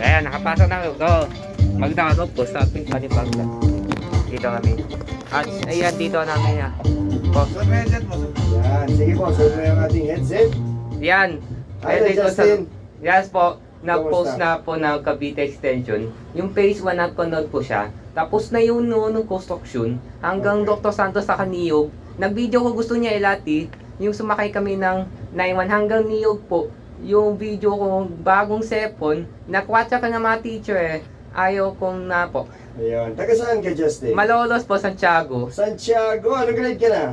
Ayan, nakapasok na ako. Go. Magdano po sa ating panibagla. Dito kami. At ayan, dito namin ah. Po. Yan, sige po, mo yung ating headset. Yan. Ay, Ayan, dito sa... Yes po. Kamusta? na po ng Cavite Extension. Yung phase 1 napanood po siya. Tapos na yung noon ng construction. Hanggang Okay. Dr. Santos sa Kaniyog. Nag-video ko gusto niya ilati. Yung sumakay kami ng 91 hanggang Niyog po. Yung video ko bagong sepon. Nakwatsa ka ng mga teacher eh. Ayaw kong na po. Ayun. Taga saan ka, Justin? Malolos po, Santiago. Santiago. Ano grade ka na?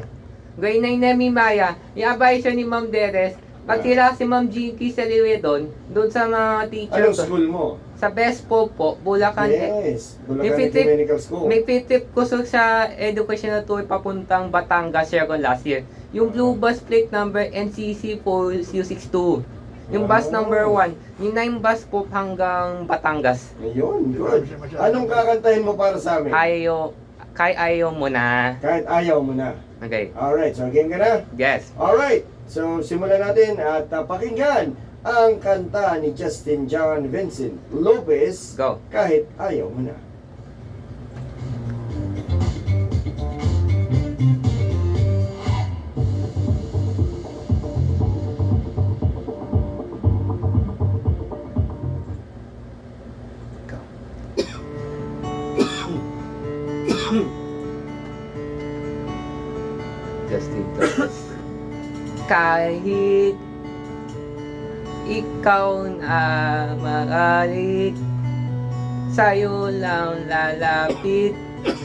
Grade 9 na mi Maya. Iabay siya ni Ma'am Deres. Pagkila si Ma'am Jinky Saliwe doon, doon sa mga teacher Anong ko. school mo? Sa Best po po, Bulacan. Yes. Bulacan fitip- Ecumenical School. May pitip ko so sa educational tour papuntang Batangas share ko last year. Yung blue bus plate number NCC 4U62. Yung bus number 1. Yung 9 bus po hanggang Batangas. Ayun, good. Anong kakantahin mo para sa amin? Ayo, kay ayo mo na. Kahit ayaw mo na. Okay. Alright, so game ka na? Yes. Alright, so simulan natin at uh, pakinggan ang kanta ni Justin John Vincent Lopez, Go. Kahit Ayaw Mo Na. Justin Torres. Kahit ikaw na magalit, sa'yo lang lalapit,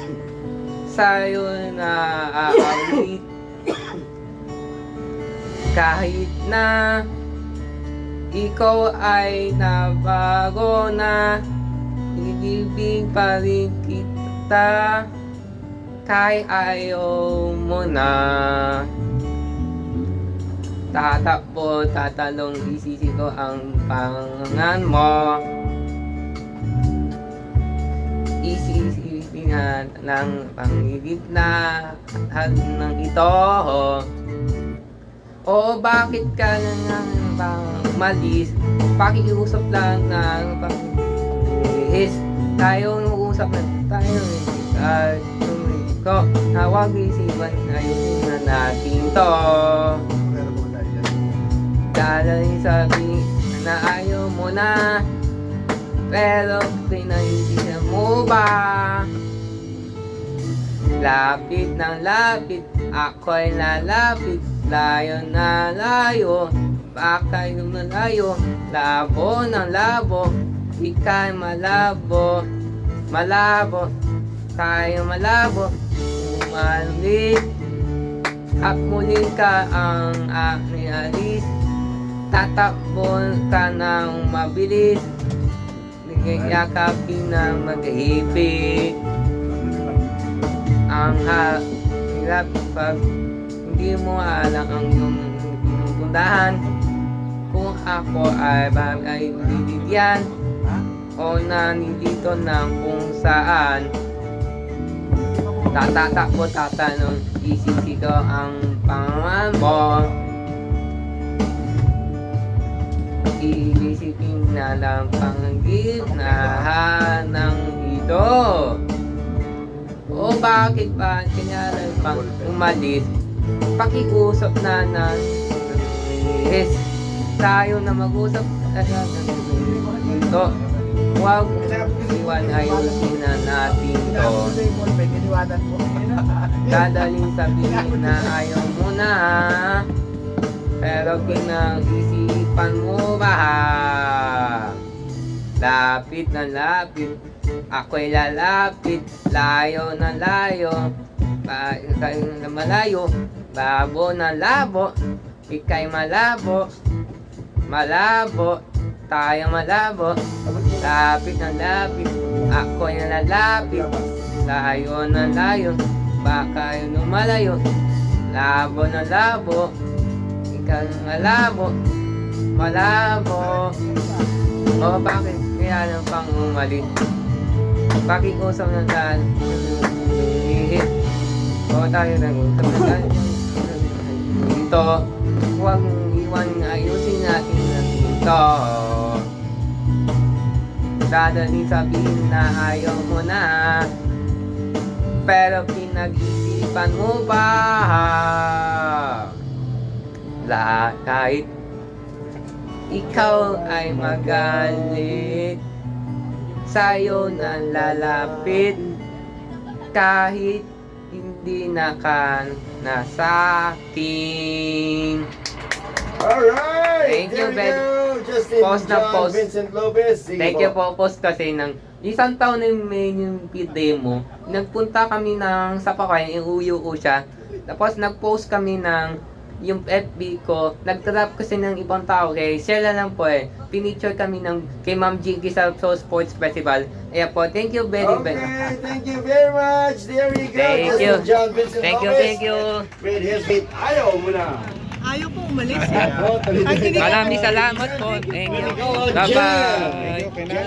sa'yo na aawit. Kahit na ikaw ay nabago na, ibig pa rin kita kay ayaw mo na. Tatakbo, tatalong isisi ko ang pangan mo. Isisi na ng pangigit na hal ng ito. O bakit ka na umalis? Pakiusap lang ng pangihis Tayo usap na tayo ay ko. Tawag isipan ayusin na natin to. Dahil sabi na ayaw mo na Pero pinaisip mo ba? Lapit ng lapit Ako'y lalapit Layo na layo Baka yung layo Labo ng labo Ika'y malabo Malabo Tayo malabo. Umalit. At muling ka ang aking alis. Tatakbo ka ng mabilis. Nagyayakapin na mag-ibig. Ang hirap pag hindi mo alam ang iyong pinupuntahan. Kung ako ay bagay bibigyan O nandito na kung saan Tatatakbo tatanong Isisi ko ang pangalan mo Iisipin na lang panggip na ng ito. O bakit ba kanyari pang umalis Pakiusap na ng Yes Tayo na mag-usap talaga ito Huwag iwan ayusin na natin to. Dadaling sabihin na ayaw mo na. Pero pinag-isipan mo ba? Lapit na lapit. Ako'y lalapit. Layo na layo. Pa, na malayo. Babo na labo. Ika'y malabo. Malabo. Tayo malabo Lapit na lapit Ako'y nalalapit Layo na layo Baka yun lumalayo Labo na labo Ikaw na malabo Malabo. O bakit kaya nang pang umalis? Pakikusap na Ihit O tayo nang usap na dahil Dito Huwag iwan. Ayusin natin na dito Dadaling sabihin na ayaw mo na. Pero pinag-isipan mo ba Lahat kahit ikaw ay magalit Sa'yo na lalapit. Kahit hindi na ka na sa akin Alright! Thank you, Ben. Post na John post. Vincent Lopez. Sige Thank you po, post kasi ng isang taon na yung may yung demo. Nagpunta kami ng sa Pakay, iuyo ko siya. Tapos nag-post kami ng yung FB ko, nag-drop kasi ng ibang tao kay na lang po eh. Pinicture kami ng kay Ma'am Jinky sa Soul Sports Festival. Ayan po, thank you very Okay, much. thank you very much. There we go. Thank Justin you. John Vincent Thank you, Lopez. thank you. With his hit, ayaw mo na. Ayaw po umalis. Oh, Ay, hindi- Maraming salamat po. Thank you. Bye-bye.